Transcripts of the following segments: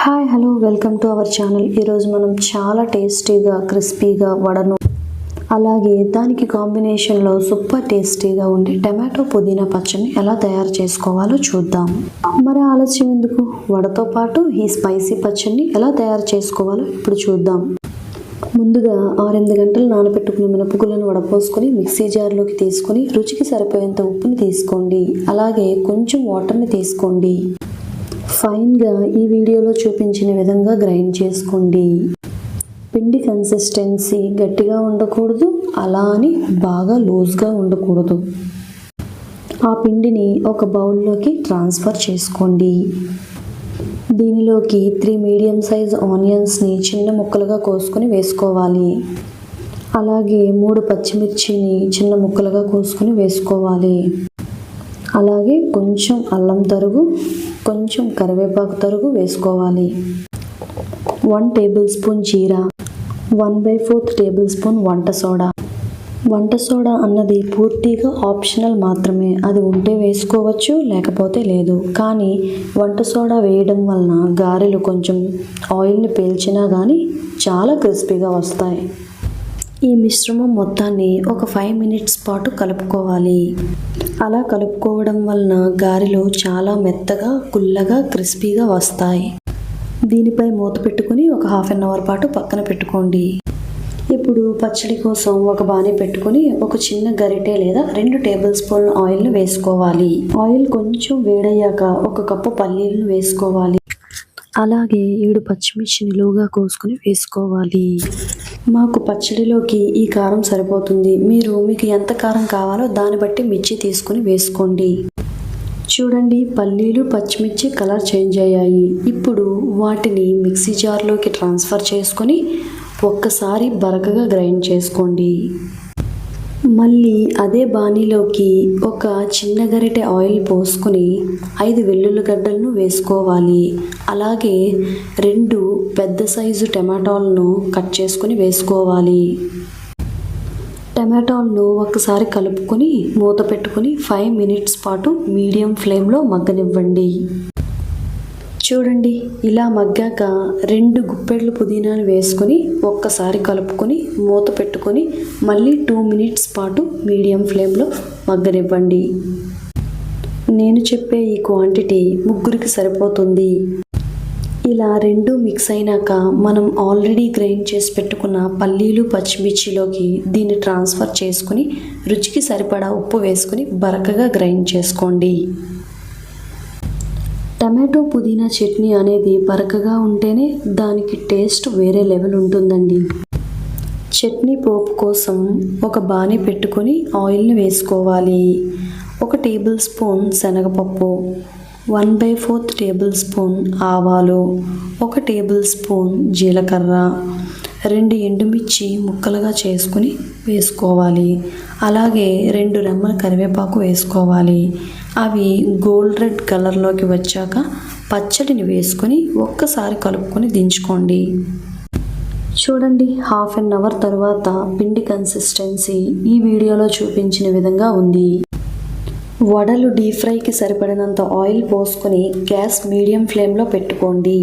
Hi hello welcome to our channel. ఈరోజు మనం చాలా టేస్టీగా క్రిస్పీగా వడను అలాగే దానికి కాంబినేషన్లో సూపర్ టేస్టీగా ఉండే టమాటో పుదీనా పచ్చడిని ఎలా తయారు చేసుకోవాలో చూద్దాం. మరి ఆలస్యం ఎందుకు? వడతో పాటు ఈ స్పైసీ పచ్చడిని ఎలా తయారు చేసుకోవాలో ఇప్పుడు చూద్దాం. ముందుగా ఆరెనిమిది గంటలు నానబెట్టుకున్న మినపగుళ్ళను వడపోసుకొని మిక్సీ జార్లోకి తీసుకొని రుచికి సరిపోయేంత ఉప్పుని తీసుకోండి. అలాగే కొంచెం వాటర్ని తీసుకోండి. ఫైన్గా ఈ వీడియోలో చూపించిన విధంగా గ్రైండ్ చేసుకోండి. పిండి కన్సిస్టెన్సీ గట్టిగా ఉండకూడదు అలా అని బాగా లూజ్గా ఉండకూడదు. ఆ పిండిని ఒక బౌల్లోకి ట్రాన్స్ఫర్ చేసుకోండి. దీనిలోకి త్రీ మీడియం సైజ్ ఆనియన్స్ని చిన్న ముక్కలుగా కోసుకొని వేసుకోవాలి. అలాగే మూడు పచ్చిమిర్చిని చిన్న ముక్కలుగా కోసుకొని వేసుకోవాలి. అలాగే కొంచెం అల్లం తరుగు కొంచెం కరివేపాకు తరుగు వేసుకోవాలి. One tablespoon jeera one by fourth tablespoon వంట సోడా. వంట సోడా అన్నది పూర్తిగా ఆప్షనల్ మాత్రమే. అది ఉంటే వేసుకోవచ్చు లేకపోతే లేదు. కానీ వంట సోడా వేయడం వలన గారెలు కొంచెం ఆయిల్ని పీల్చినా కానీ చాలా క్రిస్పీగా వస్తాయి. ఈ మిశ్రమం మొత్తాన్ని ఒక ఫైవ్ మినిట్స్ పాటు కలుపుకోవాలి. అలా కలుపుకోవడం వలన గారెలు చాలా మెత్తగా కుల్లగా క్రిస్పీగా వస్తాయి. దీనిపై మూత పెట్టుకుని ఒక హాఫ్ అన్ అవర్ పాటు పక్కన పెట్టుకోండి. ఇప్పుడు పచ్చడి కోసం ఒక బాణీ పెట్టుకుని ఒక చిన్న గరిటె లేదా రెండు టేబుల్ స్పూన్ ఆయిల్ను వేసుకోవాలి. ఆయిల్ కొంచెం వేడయ్యాక ఒక కప్పు పల్లీలను వేసుకోవాలి. అలాగే ఏడు పచ్చిమిర్చి నిలువుగా కోసుకుని వేసుకోవాలి. మాకు పచ్చడిలోకి ఈ కారం సరిపోతుంది. మీరు మీకు ఎంత కారం కావాలో దాన్ని బట్టి మిర్చి తీసుకుని వేసుకోండి. చూడండి పల్లీలు పచ్చిమిర్చి కలర్ చేంజ్ అయ్యాయి. ఇప్పుడు వాటిని మిక్సీ జార్లోకి ట్రాన్స్ఫర్ చేసుకొని ఒక్కసారి బరకగా గ్రైండ్ చేసుకోండి. మళ్ళీ అదే బాణీలోకి ఒక చిన్న గరిటె ఆయిల్ పోసుకుని ఐదు వెల్లుల్లి గడ్డలను వేసుకోవాలి. అలాగే రెండు పెద్ద సైజు టమాటాలను కట్ చేసుకుని వేసుకోవాలి. టమాటాలను ఒకసారి కలుపుకొని మూత పెట్టుకుని ఫైవ్ మినిట్స్ పాటు మీడియం ఫ్లేమ్లో మగ్గనివ్వండి. చూడండి ఇలా మగ్గాక రెండు గుప్పెళ్ళు పుదీనాను వేసుకొని ఒక్కసారి కలుపుకొని మూత పెట్టుకొని మళ్ళీ టూ మినిట్స్ పాటు మీడియం ఫ్లేమ్లో మగ్గనివ్వండి. నేను చెప్పే ఈ క్వాంటిటీ ముగ్గురికి సరిపోతుంది. ఇలా రెండు మిక్స్ అయినాక మనం ఆల్రెడీ గ్రైండ్ చేసి పెట్టుకున్న పల్లీలు పచ్చిమిర్చిలోకి దీన్ని ట్రాన్స్ఫర్ చేసుకుని రుచికి సరిపడా ఉప్పు వేసుకుని బరకగా గ్రైండ్ చేసుకోండి. టమాటో పుదీనా చట్నీ అనేది బరకగా ఉంటేనే దానికి టేస్ట్ వేరే లెవెల్ ఉంటుందండి. చట్నీ పోపు కోసం ఒక బాణీ పెట్టుకొని ఆయిల్ని వేసుకోవాలి. ఒక టేబుల్ స్పూన్ శనగపప్పు one by fourth tablespoon ఆవాలు ఒక టేబుల్ స్పూన్ జీలకర్ర రెండు ఎండుమిర్చి ముక్కలుగా చేసుకుని వేసుకోవాలి. అలాగే రెండు రెమ్మల కరివేపాకు వేసుకోవాలి. అవి గోల్డ్ రెడ్ కలర్లోకి వచ్చాక పచ్చడిని వేసుకొని ఒక్కసారి కలుపుకొని దించుకోండి. చూడండి హాఫ్ అన్ అవర్ తర్వాత పిండి కన్సిస్టెన్సీ ఈ వీడియోలో చూపించిన విధంగా ఉంది. వడలు డీప్ ఫ్రైకి సరిపడినంత ఆయిల్ పోసుకొని గ్యాస్ మీడియం ఫ్లేమ్లో పెట్టుకోండి.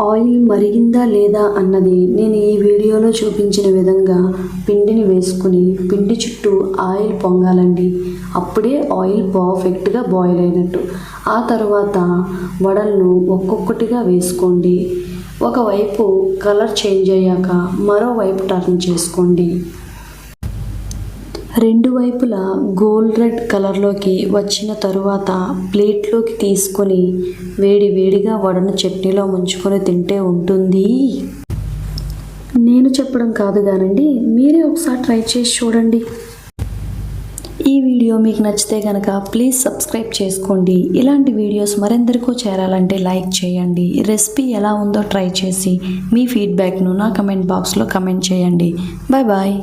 ఆయిల్ మరిగిందా లేదా అన్నది నేను ఈ వీడియోలో చూపించిన విధంగా పిండిని వేసుకుని పిండి చుట్టూ ఆయిల్ పొంగాలండి. అప్పుడే ఆయిల్ పర్ఫెక్ట్గా బాయిల్ అయినట్టు. ఆ తర్వాత వడలను ఒక్కొక్కటిగా వేసుకోండి. ఒకవైపు కలర్ చేంజ్ అయ్యాక మరోవైపు టర్న్ చేసుకోండి. రెండు వైపులా గోల్డ్ రెడ్ కలర్లోకి వచ్చిన తరువాత ప్లేట్లోకి తీసుకొని వేడి వేడిగా వడను చట్నీలో ముంచుకొని తింటే ఉంటుంది. నేను చెప్పడం కాదు కానండి మీరే ఒకసారి ట్రై చేసి చూడండి. ఈ వీడియో మీకు నచ్చితే కనుక ప్లీజ్ సబ్స్క్రైబ్ చేసుకోండి. ఇలాంటి వీడియోస్ మరెందరికో చేరాలంటే లైక్ చేయండి. రెసిపీ ఎలా ఉందో ట్రై చేసి మీ ఫీడ్బ్యాక్ను నా కమెంట్ బాక్స్లో కమెంట్ చేయండి. Bye bye.